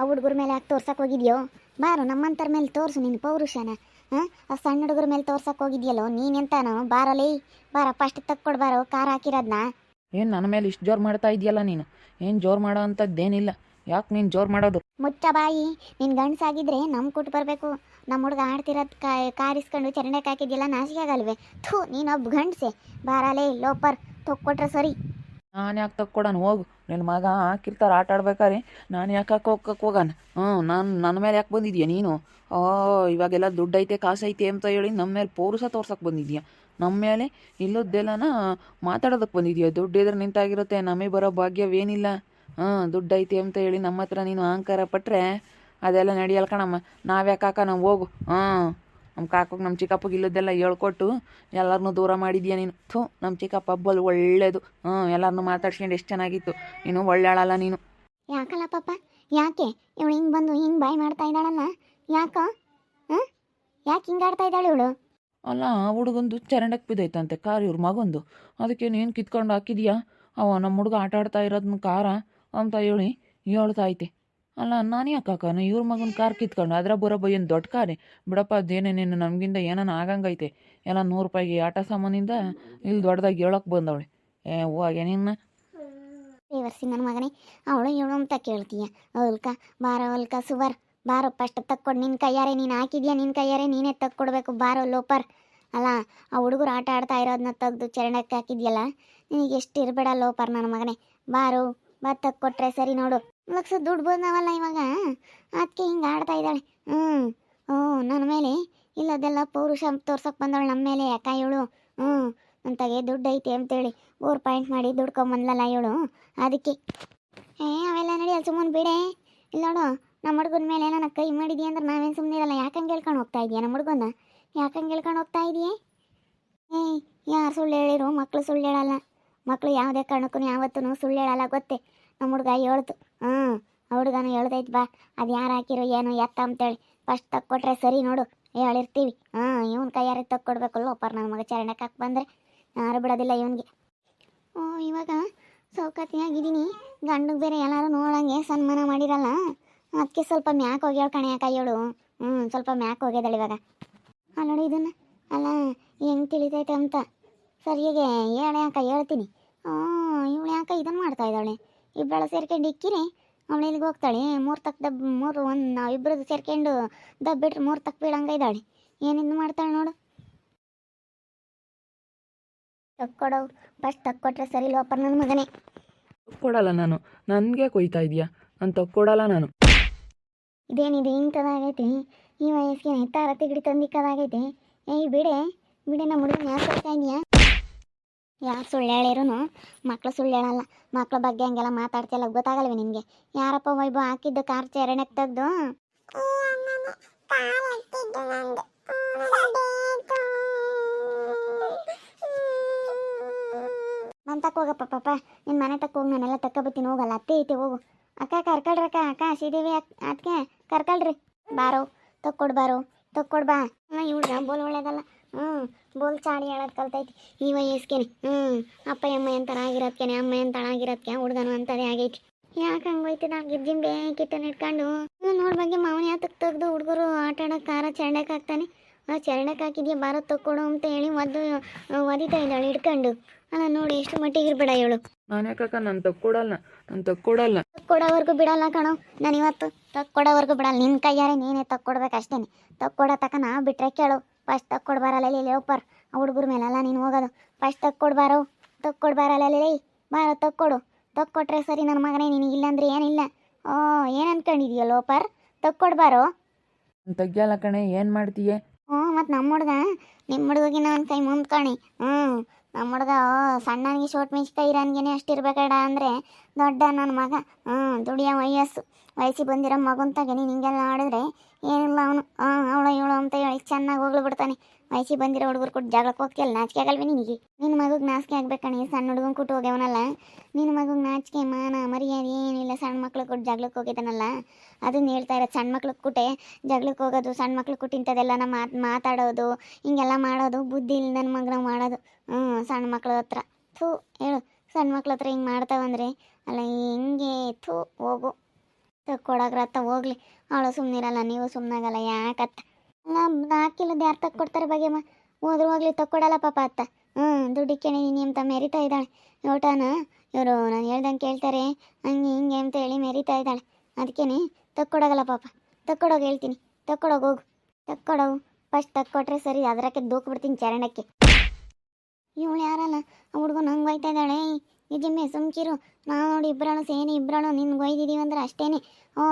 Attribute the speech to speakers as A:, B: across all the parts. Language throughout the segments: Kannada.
A: ಆ ಹುಡುಗರ ಮೇಲೆ ಯಾಕೆ ತೋರ್ಸಕ್ಕೆ ಹೋಗಿದ್ಯೋ? ಬಾರು ನಮ್ಮಂತರ ಮೇಲೆ ತೋರಿಸು ನಿನ್ನ ಪೌರುಷನ. ಹಾಂ? ಆ ಸಣ್ಣ ಹುಡುಗರ ಮೇಲೆ ತೋರ್ಸಕ್ಕೆ ಹೋಗಿದ್ಯಲ್ಲೋ? ನೀನೆಂತಾನು? ಬಾರಲ್ಲಿ ಬಾರ ಫಸ್ಟ್ ತಕ್ಕೊಡ್ ಕಾರ್ ಹಾಕಿರೋದ್ನ?
B: ಏನು ನನ್ನ ಮೇಲೆ ಇಷ್ಟು ಜೋರು ಮಾಡ್ತಾ ಇದೆಯಲ್ಲ ನೀನು? ಏನು ಜೋರು ಮಾಡೋ ಅಂಥದ್ದೇನಿಲ್ಲ ಯಾಕೆ ನೀನು ಜೋರು ಮಾಡೋದು?
A: ಮುಚ್ಚ ಬಾಯಿ. ನಿನ್ನ ಗಂಡಸಾಗಿದ್ರೆ ನಮ್ಮ ಕೊಟ್ಟು ಬರಬೇಕು. ನಮ್ಮ ಹುಡುಗ ಆಡ್ತಿರೋದು ಕಾರಿಸ್ಕೊಂಡು ಚರಂಡಕ್ಕೆ ಹಾಕಿದ್ಯಲ್ಲ ನಾಶಿಗೆ ಆಗಲ್ವೇ ಥೂ ನೀನೊಬ್ಬ ಗಂಡಸೆ. ಬಾರಲೇ ಲೋಪರ್ ತೊಕ್ಕೊಟ್ರೆ ಸರಿ.
B: ನಾನು ಯಾಕೆ ತಕ್ಕೊಡೋಣ ಹೋಗು. ನಿನ್ನ ಮಗ ಹಾಕಿರ್ತಾರೆ, ಆಟ ಆಡ್ಬೇಕಾರೆ? ನಾನು ಯಾಕೆ ಹೋಗಕ್ಕೆ ಹೋಗೋಣ ಹ್ಞೂ ನಾನು ನನ್ನ ಮೇಲೆ ಯಾಕೆ ಬಂದಿದ್ಯಾ ನೀನು? ಓ, ಇವಾಗೆಲ್ಲ ದುಡ್ಡು ಐತೆ ಕಾಸು ಐತೆ ಅಂತ ಹೇಳಿ ನಮ್ಮ ಮೇಲೆ ಪೌರುಷ ತೋರ್ಸಕ್ಕೆ ಬಂದಿದ್ಯಾ? ನಮ್ಮ ಮೇಲೆ ಇಲ್ಲದ್ದೆಲ್ಲನ ಮಾತಾಡೋದಕ್ಕೆ ಬಂದಿದ್ಯಾ? ದುಡ್ಡು ಇದ್ರೆ ನಿಂತಾಗಿರುತ್ತೆ, ನಮಗೆ ಬರೋ ಭಾಗ್ಯವೇನಿಲ್ಲ. ಹಾಂ ದುಡ್ಡು ಐತೆ ಅಂತ ಹೇಳಿ ನಮ್ಮ ಹತ್ರ ನೀನು ಅಹಂಕಾರ ಪಟ್ಟರೆ ಅದೆಲ್ಲ ನಡೆಯಲ್ಲ ಕಣಮ್ಮ. ನಾವ್ಯಾಕೆ ಹಾಕೋಣ? ನಾವು ಹೋಗು. ಹಾಂ ನಮ್ಮ ಕಾಕಕ್ಕೆ ನಮ್ಮ ಚಿಕ್ಕಪ್ಪಗೆ ಇಲ್ಲದೆಲ್ಲ ಹೇಳ್ಕೊಟ್ಟು ಎಲ್ಲರನ್ನೂ ದೂರ ಮಾಡಿದ್ಯಾ ನೀನು? ಥೂ ನಮ್ಮ ಚಿಕ್ಕಪ್ಪ ಹಬ್ಬಲ್ಲಿ ಒಳ್ಳೇದು. ಹ್ಞೂ ಎಲ್ಲರನ್ನೂ ಮಾತಾಡ್ಸ್ಕೊಂಡು ಎಷ್ಟು ಚೆನ್ನಾಗಿತ್ತು. ನೀನು ಒಳ್ಳೆಳಲ್ಲ ನೀನು.
A: ಯಾಕಲ್ಲ ಪಾಪ? ಯಾಕೆ? ಇವಳು ಹಿಂಗೆ ಬಂದು ಹಿಂಗೆ ಬಾಯ್ ಮಾಡ್ತಾ ಇದ್ದಾಳಲ್ಲ? ಯಾಕೋ? ಹಾಂ? ಯಾಕೆ ಹಿಂಗೆ ಆಡ್ತಾ ಇದ್ದಾಳೆ ಇವಳು?
B: ಅಲ್ಲ ಆ ಹುಡುಗಂದು ಚರಂಡಕ್ಕೆ ಬಿದ್ದೈತಂತೆ ಕಾರ್ ಇವ್ರ ಮಗೊಂದು. ಅದಕ್ಕೆ ನೀನು ಕಿತ್ಕೊಂಡು ಹಾಕಿದ್ಯಾ? ಅವ ನಮ್ಮ ಹುಡುಗ ಆಟ ಆಡ್ತಾ ಇರೋದನ್ನ ಕಾರ? ಅಂತ ಹೇಳಿ ಹೇಳ್ತಾ ಐತೆ ಅಲ್ಲ, ನಾನು ಯಾಕೆ ಹಾಕೋನು ಇವ್ರ ಮಗನ ಕಾರ್ ಕಿತ್ಕೊಂಡು ಅದ್ರ ಬರೋ ಏನು ದೊಡ್ಡ ಕಾರೇ. ಬಿಡಪ್ಪ ಅದೇನೇನೇನು ನಮಗಿಂದ ಏನಾನ ಆಗಂಗೈತೆ? ಎಲ್ಲ ನೂರು ರೂಪಾಯಿಗೆ ಆಟ ಸಾಮಾನಿಂದ ಇಲ್ಲಿ ದೊಡ್ಡದಾಗಿ ಹೇಳೋಕೆ ಬಂದವಳೆ. ಏ ಹೋಗೆ ನಿನ್ನ?
A: ಬೇವರ್ಸಿ ನನ್ನ ಮಗನೇ, ಅವಳು ಇವಳು ಅಂತ ಕೇಳ್ತೀಯ. ಅವಲ್ಕ, ಬಾರ ಅವಲ್ಕ ಸುವರ್. ಬಾರೋ, ಫಸ್ಟ್ ತಕ್ಕೊಡು ನಿನ್ನ ಕೈಯಾರೆ ನೀನು ಹಾಕಿದ್ಯಾ ನಿನ್ನ ಕೈಯಾರೆ ನೀನೇ ತಕ್ಕೊಡ್ಬೇಕು, ಬಾರೋ ಲೋಪರ್. ಅಲ್ಲ, ಆ ಹುಡುಗರು ಆಟ ಆಡ್ತಾ ಇರೋದನ್ನ ತೆಗ್ದು ಚರಣಕ್ಕೆ ಹಾಕಿದ್ಯಲ್ಲ? ನಿನಗೆ ಎಷ್ಟು ಇರಬೇಡ ಲೋಪರ್ ನನ್ನ ಮಗನೇ. ಬಾರೋ, ಬಾ ತಕ್ಕೊಟ್ರೆ ಸರಿ ನೋಡು. ಲಕ್ಷ ದುಡ್ಡು ಬಂದವಲ್ಲ ಇವಾಗ? ಅದಕ್ಕೆ ಹಿಂಗೆ ಆಡ್ತಾ ಇದ್ದಾಳೆ. ಹ್ಞೂ ಓ ನನ್ನ ಮೇಲೆ ಇಲ್ಲದೆಲ್ಲ ಪೌರುಷ ತೋರ್ಸಕ್ಕೆ ಬಂದವಳು ನಮ್ಮ ಮೇಲೆ ಯಾಕ ಇವಳು. ಹ್ಞೂ ಅಂತಾಗೆ ದುಡ್ಡು ಐತೆ ಅಂತೇಳಿ ಓರ್ ಪಾಯಿಂಟ್ ಮಾಡಿ ದುಡ್ಕೊಂಬಂದ್ಲಲ್ಲ ಇವಳು. ಅದಕ್ಕೆ ಏ, ಅವೆಲ್ಲ ನಡಿ ಅಲ್ಲಿ ಸುಮ್ಮನೆ ಬಿಡೆ. ಇಲ್ಲ ನೋಡು ನಮ್ಮ ಹುಡುಗನ ಮೇಲೆ ನನ್ನ ಕೈ ಮಾಡಿದ್ಯಾ ಅಂದ್ರೆ ನಾವೇನು ಸುಮ್ಮನೆ ಇರಲ್ಲ. ಯಾಕಂಗೆ ಹೇಳ್ಕೊಂಡು ಹೋಗ್ತಾ ಇದೀಯ ನಮ್ಮ ಹುಡುಗನ ಯಾಕಂಗೆ ಹೇಳ್ಕೊಂಡು ಹೋಗ್ತಾ ಇದೀಯ? ಏಯ್ ಯಾರು ಸುಳ್ಳು ಹೇಳಿರು? ಮಕ್ಕಳು ಸುಳ್ಳು ಹೇಳಲ್ಲ. ಮಕ್ಕಳು ಯಾವುದೇ ಕಾರಣಕ್ಕೂ ಯಾವತ್ತೂ ಸುಳ್ಳು ಹೇಳಲ್ಲ, ಗೊತ್ತೇ? ನಮ್ಮ ಹುಡುಗ ಹೇಳ್ತು, ಹ್ಞೂ ಹುಡುಗನ ಹೇಳ್ದೈತೆ ಬಾ, ಅದು ಯಾರು ಹಾಕಿರೋ ಏನು ಎತ್ತ ಅಂತೇಳಿ. ಫಸ್ಟ್ ತಕ್ಕೊಟ್ರೆ ಸರಿ ನೋಡು ಹೇಳಿರ್ತೀವಿ. ಹಾಂ ಇವನ್ ಕೈಯಾರೆ ತಕ್ಕೊಡ್ಬೇಕು, ಲೋಪರ್ ನನ್ನ ಮಗ ಚರಣಕ್ಕೆ ಹಾಕಿ ಬಂದರೆ. ಯಾರು ಬಿಡೋದಿಲ್ಲ ಇವನಿಗೆ. ಓ, ಇವಾಗ ಸೌಕತಿಯಾಗಿದ್ದೀನಿ. ಗಂಡಗೆ ಬೇರೆ ಎಲ್ಲರೂ ನೋಡಂಗೆ ಸನ್ಮಾನ ಮಾಡಿರಲ್ಲ. ಅದಕ್ಕೆ ಸ್ವಲ್ಪ ಮ್ಯಾಕ್ ಹೋಗ್ಯಾಳ ಕಣೆ ಕೈಯೋಳು. ಹ್ಞೂ, ಸ್ವಲ್ಪ ಮ್ಯಾಕ್ ಹೋಗ್ಯದಳು ಇವಾಗ. ಅಲ್ಲ ನೋಡಿ ಇದನ್ನು, ಅಲ್ಲ, ಹೆಂಗೆ ತಿಳಿತೈತೆ ಅಂತ. ಸರಿಯಾಗಿ ಹೇಳ ಯಾಕೆ ಹೇಳ್ತೀನಿ. ಹ್ಞೂ ಇವಳು ಯಾಕೆ ಇದನ್ನು ಮಾಡ್ತಾ ಇದ್ದಾಳೆ? ಇಬ್ಬಳು ಸೇರ್ಕೊಂಡು ಇಕ್ಕಿನಿ ಅವಳು ಇಲ್ಲಿಗೆ ಹೋಗ್ತಾಳೆ. ಮೂರು ತಕ್ಕ ದಬ್ ಮೂರು ಒಂದು ನಾವು ಇಬ್ಬರದ್ದು ಸೇರ್ಕೊಂಡು ದಬ್ ಬಿಟ್ರೆ ಮೂರು ತಕ್ಕ ಬೀಳಂಗೆ ಇದ್ದಾಳೆ. ಏನಿಂದು ಮಾಡ್ತಾಳೆ ನೋಡು. ತಕ್ಕೊಡೋ ಫಸ್ಟ್ ತಕ್ಕೊಟ್ರೆ ಸರಿ ಲೋಪರ್ ನನ್ನ ಮಗನೇ.
B: ಕೊಡಲ್ಲ ನಾನು. ನನಗೆ ಕೊಯ್ತಾ ಇದೆಯಾ? ನಾನು ತಕ್ಕೊಡಲ್ಲ ನಾನು.
A: ಇದೇನಿದೆ ಇಂಥದಾಗೈತೆ ಈ ವಯಸ್ಸಿಗೆ ನೆತ್ತಾರ ತಿಗಡಿ ತಂದಿಕ್ಕದಾಗೈತಿ. ಏಯ್ ಬಿಡೆ. ಬಿಡೆ ನಮ್ಮ ಹುಡುಗನ ಯಾಕೆ ಕೊಡ್ತಾ ಇದೀಯಾ? ಯಾರು ಸುಳ್ಳು ಹೇಳಿರೂ ಮಕ್ಳು ಸುಳ್ಳು ಹೇಳಲ್ಲ. ಮಕ್ಳ ಬಗ್ಗೆ ಹಂಗೆಲ್ಲ ಮಾತಾಡ್ತಿಲ್ಲ ಗೊತ್ತಾಗಲ್ವೇ ನಿನಗೆ? ಯಾರಪ್ಪ ವೈಭವ ಹಾಕಿದ್ದು ಕಾರ್ ಚರಣಕ್ಕೆ ತೆಗೆದು? ನನ್ನ ತಕ್ಕ ಹೋಗಪ್ಪ ಪಾಪ. ನಿನ್ನ ಮನೆ ತಕ್ಕ ಹೋಗಿ ನಾನೆಲ್ಲ ತಕ್ಕಬತ್ತೀನಿ ಹೋಗಲ್ಲ. ಅತ್ತೆ ಐತೆ ಹೋಗು. ಅಕ್ಕ ಕರ್ಕೊಳ್ರಿ ಅಕ್ಕ. ಅಕ್ಕ ಶ್ರೀದೇವಿ ಅದಕ್ಕೆ ಕರ್ಕಳ್ರಿ. ಬಾರೋ. ತಕ್ಕೊಡ್ ಬಾರೋ. ತಕ್ಕೊಡ್ ಬಾ. ಇವ್ಳ ಬೋಲ್ ಒಳ್ಳೇದಲ್ಲ. ಹ್ಞೂ ಬೋಲ್ ಚಾಡಿ ಹೇಳೋದು ಕಲ್ತೈತಿ. ಈ ವಯಸ್ಸಿಗೆ ಹ್ಮ್ ಅಪ್ಪ ಅಮ್ಮ ಎಂತರ ಆಗಿರೋದ್ಕೆ ಅಮ್ಮ ಅಂತಾಳ ಆಗಿರೋದ್ಕೆ ಹುಡುಗನು ಅಂತದೇ ಆಗೈತಿ. ಯಾಕೆ ಹಂಗೋಯ್ತದ ಗಿಜ್ಜಿನ ಬೇಕಿಟ್ಟನ್ನು ಇಟ್ಕೊಂಡು. ನೋಡ್ ಬಗ್ಗೆ ಮಾವನ ಯಾತಕ್ ತೆಗ್ದು ಹುಡುಗರು ಆಟ ಆಡೋಕೆ ಕಾರ ಚರಂಡಕ್ಕೆ ಹಾಕ್ತಾನೆ. ಆ ಚರಂಡಕ್ಕೆ ಹಾಕಿದ್ಯಾ ಬಾರ ತಕ್ಕೊಡು ಅಂತ ಹೇಳಿ ಒದ್ದು ಒದಿತಾ ಇದ್ದಾಳೆ ಹಿಡ್ಕೊಂಡು ಅಲ್ಲ ನೋಡಿ ಎಷ್ಟು ಮಟ್ಟಿಗೆ ಇರ್ಬೇಡ ಇವಳು.
B: ನಾನು ಯಾಕಕ್ಕ ನಾನು ತಕ್ಕೊಡಲ್ಲ ನಾನು ತಕ್ಕೊಡಲ್ಲ.
A: ತಕ್ಕೊಡೋವರೆಗೂ ಬಿಡಲ್ಲ ಕಣೋ. ನಾನು ಇವತ್ತು ತಕ್ಕೊಡೋವರೆಗೂ ಬಿಡಲ್ಲ. ನಿನ್ನ ಕೈಯಾರೆ ನೀನೇ ತಕ್ಕೊಡ್ಬೇಕು ಅಷ್ಟೇ ತಕ್ಕೊಡೋ ತಕ ನಾ ಬಿಟ್ರೆ ಕೇಳು. ಫಸ್ಟ್ ತಕ್ಕೊಡ್ ಬರಲ್ಲ ಲೇ ಒಪ್ಪರ್. ಆ ಹುಡುಗರ ಮೇಲೆಲ್ಲ ನೀನು ಹೋಗೋದು. ಫಸ್ಟ್ ತಕ್ಕೊಡ್ ಬಾರೋ. ತಕ್ಕೊಡ್ ಬರಲ್ಲ ಲೇ ಬಾರೋ ತಕ್ಕೊಡು ತಕ್ಕೊಟ್ರೆ ಸರಿ ನನ್ನ ಮಗನೇ ನಿನಗೆ ಇಲ್ಲಾಂದ್ರೆ ಏನಿಲ್ಲ. ಓ ಏನು ಅನ್ಕೊಂಡಿದೀಯ ಲೋಪರ್ ತಕ್ಕೊಡ್ ಬಾರೋ.
B: ನಾನು ತೆಗಿಯಲ್ಲ ಕಣೆ ಏನು ಮಾಡ್ತೀಯೇ?
A: ಹ್ಞೂ ಮತ್ತು ನಮ್ಮ ಹುಡುಗ? ನಿಮ್ಮ ಹುಡುಗಿನ ಒಂದು ಕೈ ಮುಂದೆ ಕಾಣಿ. ಹ್ಞೂ. ನಮ್ಮ ಹುಡುಗ ಸಣ್ಣನಿಗೆ ಶೋಟ್ ಮೆಣ್ಸಿಕಾಯಿ ಇರೋನ್ಗೆ ಅಷ್ಟಿರ್ಬೇಕಡ ಅಂದರೆ ದೊಡ್ಡ ನನ್ನ ಮಗ. ಹ್ಞೂ, ದುಡಿಯೋ ವಯಸ್ಸು. ವಯಸ್ಸಿಗೆ ಬಂದಿರೋ ಮಗುಂತಾಗ ತಗೆ ನೀನು ಹಿಂಗೆಲ್ಲ ಆಡಿದ್ರೆ ಏನಿಲ್ಲ ಅವನು. ಹಾಂ ಅವಳು ಇವಳು ಅಂತ ಹೇಳಿ ಚೆನ್ನಾಗಿ ಹೋಗ್ಲು ಬಿಡ್ತಾನೆ. ವಯಸ್ಸಿಗೆ ಬಂದಿರೋ ಹುಡುಗರು ಕೊಟ್ಟು ಜಗಳಕ್ಕೆ ಹೋಗ್ತಿಯಲ್ಲ ನಾಚಿಕೆ ಆಗಲ್ವೇ ನಿನಗೆ? ನಿನ್ನ ಮಗುಗೆ ನಾಚಿಕೆ ಆಗ್ಬೇಕಣಿ ಸಣ್ಣ ಹುಡುಗನ ಕೊಟ್ಟು ಹೋಗ್ಯವನಲ್ಲ? ನಿನ್ನ ಮಗುಗೆ ನಾಚಿಕೆ ಮಾನ, ಮರ್ಯಾದೆ ಏನಿಲ್ಲ, ಸಣ್ಣ ಮಕ್ಳು ಕೊಟ್ಟು ಜಗಳಕ್ಕೆ ಹೋಗಿದ್ದಾನಲ್ಲ? ಅದನ್ನ ಹೇಳ್ತಾ ಇರೋದು ಸಣ್ಣ ಮಕ್ಳಿಗೆ ಕುಟೆ ಜಗಳಕ್ಕೆ ಹೋಗೋದು, ಸಣ್ಣ ಮಕ್ಳು ಕೊಟ್ಟು ಇಂಥದ್ದೆಲ್ಲ ನಮ್ಮ ಮಾತು, ಮಾತಾಡೋದು, ಹಿಂಗೆಲ್ಲ ಮಾಡೋದು, ಬುದ್ಧಿ ಇಲ್ಲ ನನ್ನ ಮಗನ ಮಾಡೋದು. ಹ್ಞೂ, ಸಣ್ಣ ಮಕ್ಳ ಹತ್ರ. ಥೂ, ಹೇಳು. ಸಣ್ಣ ಮಕ್ಳ ಹತ್ರ ಹಿಂಗೆ ಮಾಡ್ತಾವಂದ್ರೆ, ಅಲ್ಲ ಹಿಂಗೆ? ಥೂ, ಹೋಗು. ತಕ್ಕೊಡಗ್ರತ್ತ ಹೋಗ್ಲಿ. ಅವಳು ಸುಮ್ಮನಿರಲ್ಲ ನೀವು ಸುಮ್ಮನಾಗಲ್ಲ ಯಾಕತ್ತ? ಅಲ್ಲ ನಾಲ್ಕಿಲ್ಲದ ಯಾರು ತಕ್ಕೊಡ್ತಾರೆ ಬಗೆಮ್ಮ ಹೋದ್ರು ಹೋಗ್ಲಿ, ತಕ್ಕೊಡಲ್ಲ ಪಾಪ ಅತ್ತ. ಹ್ಞೂ ದುಡ್ಡಿಕ್ಕೇನೆ ನೀನು ಅಂತ ಮೆರಿತಾ ಇದ್ದಾಳೆ. ಊಟನ ಇವರು ನಾನು ಹೇಳ್ದಂಗೆ ಕೇಳ್ತಾರೆ. ಹಂಗೆ ಹಿಂಗೆ ಅಂತ ಹೇಳಿ ಮೆರಿತಾ ಇದ್ದಾಳೆ. ಅದಕ್ಕೇನೆ ತಕ್ಕೊಡೋಗಲ್ಲ ಪಾಪ. ತಕ್ಕೊಡೋಗಿ ಹೇಳ್ತೀನಿ. ತಕ್ಕೊಡೋಗಿ ಹೋಗು. ತಕ್ಕೊಡೋವು. ಫಸ್ಟ್ ತಕ್ಕೊಟ್ರೆ ಸರಿ, ಅದರಕ್ಕೆ ದೂಕ್ಬಿಡ್ತೀನಿ ಚರಣಕ್ಕೆ. ಇವಳು ಯಾರಲ್ಲ ಆ ಹುಡುಗನ ಹಂಗೆ ಒಯ್ತಾ ಇದ್ದಾಳೆ? ನಿಜಮ್ಮೆ ಸುಮ್ಕಿರು. ನಾವು ನೋಡಿ ಇಬ್ಬರಾಳು ಸೇರಿ ಇಬ್ಬರಾಳು ನಿನ್ಗೆ ಒಯ್ದಿದ್ದೀವಿ ಅಂದ್ರೆ ಅಷ್ಟೇನೆ. ಓ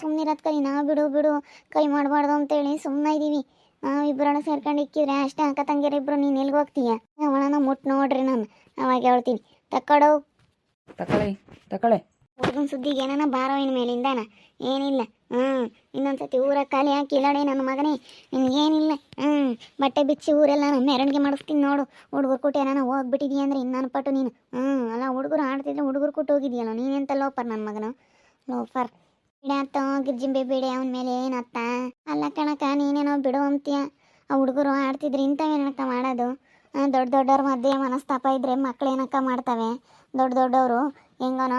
A: ಸುಮ್ಮನಿರೋದು ಕೈ ನಾವು ಬಿಡು ಬಿಡು. ಕೈ ಮಾಡಬಾರ್ದು ಅಂತೇಳಿ ಸುಮ್ಮನೆ ಇದ್ದೀವಿ ನಾವು ಇಬ್ಬರಾಳು ಸೇರ್ಕೊಂಡು ಇಕ್ಕಿದ್ರೆ ಅಷ್ಟೇ ಅಕ್ಕ ತಂಗಿಯರು ಇಬ್ಬರು ನೀನು ಎಲ್ಲಿಗೆ ಹೋಗ್ತೀಯ? ಅವಳನ್ನ ಮುಟ್ಟು ನೋಡ್ರಿ ನಾನು. ಅವಾಗ ಹೇಳ್ತೀನಿ ತಕ್ಕಡವು
B: ತಕ್ಕಳೆ ತಕಳೆ
A: ಹುಡುಗನ ಸುದ್ದಿಗೆ ಏನಾನ ಬಾರೋ ಇನ್ ಮೇಲಿಂದಾನ ಏನಿಲ್ಲ. ಹ್ಞೂ ಇನ್ನೊಂದ್ಸತಿ ಊರ ಖಾಲಿ ಹಾಕಿ ಇಲ್ಲಡೆ ನನ್ನ ಮಗನೇ. ನಿನ್ಗೇನಿಲ್ಲ ಹ್ಞೂ ಬಟ್ಟೆ ಬಿಚ್ಚಿ ಊರೆಲ್ಲ ನಾನು ಮೆರವಣಿಗೆ ಮಾಡಿಸ್ತೀನಿ ನೋಡು. ಹುಡುಗರು ಕೊಟ್ಟು ಏನಾನ ಹೋಗ್ಬಿಟ್ಟಿದೀಯ ಅಂದ್ರೆ ಇನ್ನೊಂದು ಪಟ್ಟು ನೀನು. ಹ್ಞೂ ಅಲ್ಲ, ಹುಡುಗರು ಆಡ್ತಿದ್ರೆ ಹುಡುಗರು ಕೊಟ್ಟು ಹೋಗಿದ್ಯಲ್ಲ? ನೀನೆಂತ ಲೋಪರ್ ನನ್ನ ಮಗನು? ಲೋಫರ್. ಬಿಡಾತ ಗಿರ್ಜಿಂಬೆ ಬಿಡಿ, ಅವನ ಮೇಲೆ ಏನತ್ತ ಅಲ್ಲ ಕಣಕ ನೀನೇನೋ ಬಿಡು ಅಂತೀಯ. ಆ ಹುಡುಗರು ಆಡ್ತಿದ್ರೆ ಇಂಥವೇನಕ್ಕ ಮಾಡೋದು? ದೊಡ್ಡ ದೊಡ್ಡವ್ರ ಮಧ್ಯೆ ಮನಸ್ತಾಪ ಇದ್ರೆ ಮಕ್ಳು ಏನಕ್ಕ ಮಾಡ್ತವೆ? ದೊಡ್ಡ ದೊಡ್ಡವರು ಹೆಂಗೋನೋ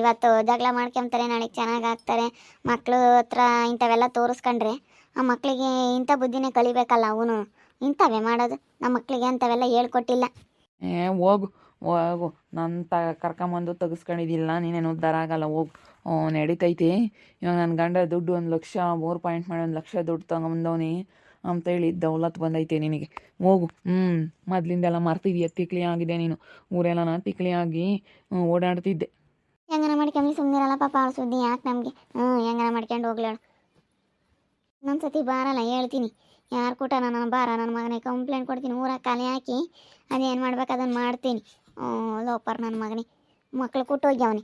A: ಇವತ್ತು ಜಗಳ ಮಾಡ್ಕೊಂತಾರೆ ನನಗೆ ಚೆನ್ನಾಗಿ ಆಗ್ತಾರೆ. ಮಕ್ಳು ಹತ್ರ ಇಂಥವೆಲ್ಲ ತೋರಿಸ್ಕೊಂಡ್ರೆ ಆ ಮಕ್ಕಳಿಗೆ ಇಂಥ ಬುದ್ಧಿನೇ ಕಲಿಬೇಕಲ್ಲ ಅವನು. ಇಂಥವೇ ಮಾಡೋದು. ನಮ್ಮ ಮಕ್ಕಳಿಗೆ ಅಂಥವೆಲ್ಲ ಹೇಳ್ಕೊಟ್ಟಿಲ್ಲ.
B: ಏ, ಹೋಗು ಹೋಗು. ನನ್ನ ತ, ಕರ್ಕೊಂಬಂದು ತೆಗಿಸ್ಕೊಂಡಿದ್ದಿಲ್ಲ ನೀನೇನು ಉದ್ಧಾರ ಆಗಲ್ಲ, ಹೋಗು. ನಡೀತೈತಿ. ಇವಾಗ ನನ್ನ ಗಂಡ ದುಡ್ಡು ಒಂದು ಲಕ್ಷ, ಮೂರು ಪಾಯಿಂಟ್ ಮಾಡಿ ಒಂದು ಲಕ್ಷ ದುಡ್ಡು ತಗೊಂಬಂದವನಿ. ಅಂತೇಳಿ ದೌಲತ್ ಬಂದೈತೆ ನಿನಗೆ. ಹೋಗು. ಹ್ಞೂ ಮೊದ್ಲಿಂದೆಲ್ಲ ಮರ್ತಿದ್ಯ? ತಿಕ್ಲಿ ಆಗಿದೆ ನೀನು. ಊರೆಲ್ಲ ತಿಕ್ಲಿ ಆಗಿ ಓಡಾಡ್ತಿದ್ದೆ.
A: ಹೆಂಗನ ಮಾಡ್ಕೊಂಬಿ? ಸುಮ್ಮನಿರಲ್ಲ ಪಾಪ ಅವಳು ಸುದ್ದಿ ಯಾಕೆ ನಮಗೆ? ಹ್ಞೂ ಹೆಂಗನ ಮಾಡ್ಕೊಂಡು ಹೋಗ್ಲೇಳ ಇನ್ನೊಂದು ಸತಿ ಬಾರಲ್ಲ, ಹೇಳ್ತೀನಿ. ಯಾರು ಕೊಟ್ಟ ನಾನು ಬಾರ ನನ್ನ ಮಗನಿಗೆ ಕಂಪ್ಲೇಂಟ್ ಕೊಡ್ತೀನಿ. ಊರ ಖಾಲಿ ಹಾಕಿ ಅದೇನು ಮಾಡ್ಬೇಕು ಅದನ್ನು ಮಾಡ್ತೀನಿ. ಲೋಪರ್ ನನ್ನ ಮಗನಿಗೆ ಮಕ್ಳು ಕೊಟ್ಟೋಗಿ ಅವನಿ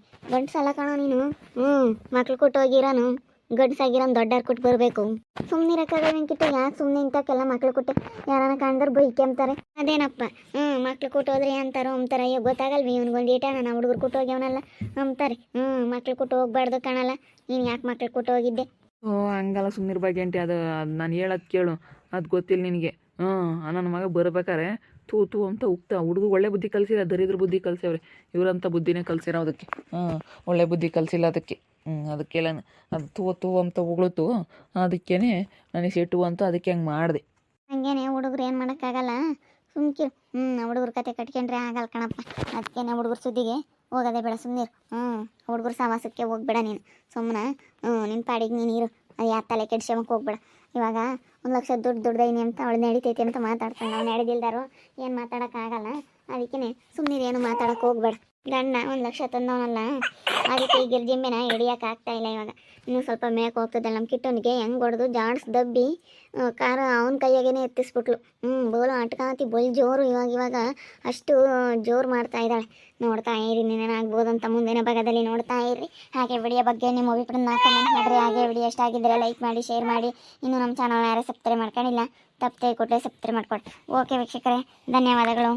A: ಸಲ ಕಣೋ ನೀನು. ಹ್ಞೂ ಮಕ್ಳು ಕೊಟ್ಟೋಗಿರೋನು ಗಂಡ್ಸಾಗಿರೋನು ದೊಡ್ಡವ್ರು ಕೊಟ್ಟು ಬರಬೇಕು. ಸುಮ್ಮನಿರಕ್ಕಾಗಲ್ಲ ವೆಂಕಿಟ ಯಾಕೆ ಸುಮ್ಮನೆ ಇಂಥಕ್ಕೆಲ್ಲ ಮಕ್ಳು ಕೊಟ್ಟು ಯಾರನ್ನ ಕಾಣ್ದಾರ ಬೈಕೆ ಅಂತಾರೆ ಅದೇನಪ್ಪ? ಹ್ಞೂ ಮಕ್ಳು ಕೊಟ್ಟು ಹೋದ್ರೆ ಅಂತಾರೋ ಅಂತಾರೆ ಅಯ್ಯೋ, ಗೊತ್ತಾಗಲ್ವಿ ಇವ್ನಿಗೊಂದು ಈಟ ನಾನು ಹುಡುಗರು ಕೊಟ್ಟೋಗ್ಯವನಲ್ಲ ಅಂತಾರೆ ಹ್ಞೂ ಮಕ್ಳು ಕೊಟ್ಟು ಹೋಗ್ಬಾರ್ದು ಕಾಣಲ್ಲ. ನೀನು ಯಾಕೆ ಮಕ್ಳು ಕೊಟ್ಟು ಹೋಗಿದ್ದೆ?
B: ಓ, ಹಂಗಲ್ಲ ಸುಮ್ಮನಿರ್ ಬಗ್ಗೆ ಅಂಟಿ ಅದು ನಾನು ಹೇಳೋದು ಕೇಳು. ಅದು ಗೊತ್ತಿಲ್ಲ ನಿನಗೆ. ಹ್ಞೂ ನನ್ನ ಮಗ ಬರ್ಬೇಕಾರೆ ತೂ ತೂ ಅಂತ ಉಕ್ತ. ಹುಡುಗ ಒಳ್ಳೆ ಬುದ್ಧಿ ಕಲಿಸಿಲ್ಲ ದರಿದ್ರ ಬುದ್ಧಿ ಕಲಿಸವ್ರೆ ಇವರಂಥ ಬುದ್ಧಿನೇ ಕಲಿಸಿರೋ ಅದಕ್ಕೆ ಹ್ಞೂ ಒಳ್ಳೆ ಬುದ್ಧಿ ಕಲಿಸಿಲ್ಲ ಅದಕ್ಕೆ. ಅದಕ್ಕೆಲ್ಲ ಅದು ತೂ ತೂ ಅಂತ ಉಗುಳುತ್ತು ಅದಕ್ಕೇನೆ ನನಗೆ ಸಿಟ್ಟು ಅಂತ ಅದಕ್ಕೆ ಹಂಗೆ ಮಾಡಿದೆ.
A: ಹಂಗೇನೆ ಹುಡುಗರು ಏನು ಮಾಡೋಕ್ಕಾಗಲ್ಲ. ಸುಮ್ಕಿರು ಹ್ಞೂ ಹುಡುಗರು ಕತೆ ಕಟ್ಕೊಂಡ್ರೆ ಆಗಲ್ಲ ಕಣಪ್ಪ. ಅದಕ್ಕೇನೆ ಹುಡುಗರು ಸುದ್ದಿಗೆ ಹೋಗೋದೇ ಬೇಡ ಸುಮ್ಮನಿರು ಹ್ಞೂ ಹುಡುಗರ ಸಮಾಸಕ್ಕೆ ಹೋಗ್ಬೇಡ ನೀನು. ಸುಮ್ಮನೆ ಹ್ಞೂ ನಿನ್ನ ಪಾಡಿಗೆ ನೀನು ಇರು. ಅದು ತಲೆ ಕೆಡ್ಸ್ಕೊಂಬಕ್ಕೆ ಹೋಗ್ಬೇಡ. ಇವಾಗ ಒಂದು ಲಕ್ಷ ದುಡ್ಡು ದುಡ್ದೈನಿ ಅಂತ ಅವಳು ನಡೀತೈತಿ ಅಂತ ಮಾತಾಡ್ತಾನೆ ನಾವು ನಡೆದಿಲ್ದಾರು ಏನು ಮಾತಾಡೋಕ್ಕಾಗಲ್ಲ. ಅದಕ್ಕೇ ಸುಮ್ಮನೆ ಏನು ಮಾತಾಡೋಕೆ ಹೋಗ್ಬೇಡ. ಗಂಡ, ಒಂದು ಲಕ್ಷ ತಂದವನಲ್ಲ. ಅದಕ್ಕೆ ಈ ಗಿರ್ಜಿಂಬೆನ ಹಿಡಿಯೋಕೆ ಆಗ್ತಾ ಇಲ್ಲ ಇವಾಗ. ಇನ್ನೂ ಸ್ವಲ್ಪ ಮೇಕ್ ಹೋಗ್ತದೆ. ನಮ್ಮ ಕಿಟ್ಟನಿಗೆ ಹೆಂಗೆ ಹೊಡೆದು ಜಾಡ್ಸ್ ದಬ್ಬಿ ಕಾರ ಅವನ ಕೈಯಾಗೇನೆ ಎತ್ತಿಸ್ಬಿಟ್ಲು. ಹ್ಞೂ ಬೋಲು ಆಟಕಾತಿ, ಬೋಲ್ ಜೋರು ಇವಾಗ ಇವಾಗ ಅಷ್ಟು ಜೋರು ಮಾಡ್ತಾ ಇದ್ದಾಳೆ. ನೋಡ್ತಾ ಇರಿ ಆಗ್ಬೋದು ಅಂತ ಮುಂದಿನ ಭಾಗದಲ್ಲಿ ನೋಡ್ತಾ ಇರಿ. ಹಾಗೆ ವಿಡಿಯೋ ಬಗ್ಗೆ ನಿಮ್ಮ ಅಭಿಪ್ರಾಯ ಕಮೆಂಟ್ ಮಾಡಿರಿ. ಹಾಗೆ ವಿಡಿಯೋ ಎಷ್ಟಾಗಿದ್ದರೆ ಲೈಕ್ ಮಾಡಿ ಶೇರ್ ಮಾಡಿ. ಇನ್ನು ನಮ್ಮ ಚಾನಲ್ ಯಾರೇ ಸಬ್ಸ್ಕ್ರೈಬ್ ಮಾಡ್ಕೊಂಡಿಲ್ಲ, ತಪ್ಪದೆ ಕೊಟ್ಟರೆ ಸಬ್ಸ್ಕ್ರೈಬ್ ಮಾಡ್ಕೊಡಿ ಓಕೆ ವೀಕ್ಷಕರೇ, ಧನ್ಯವಾದಗಳು.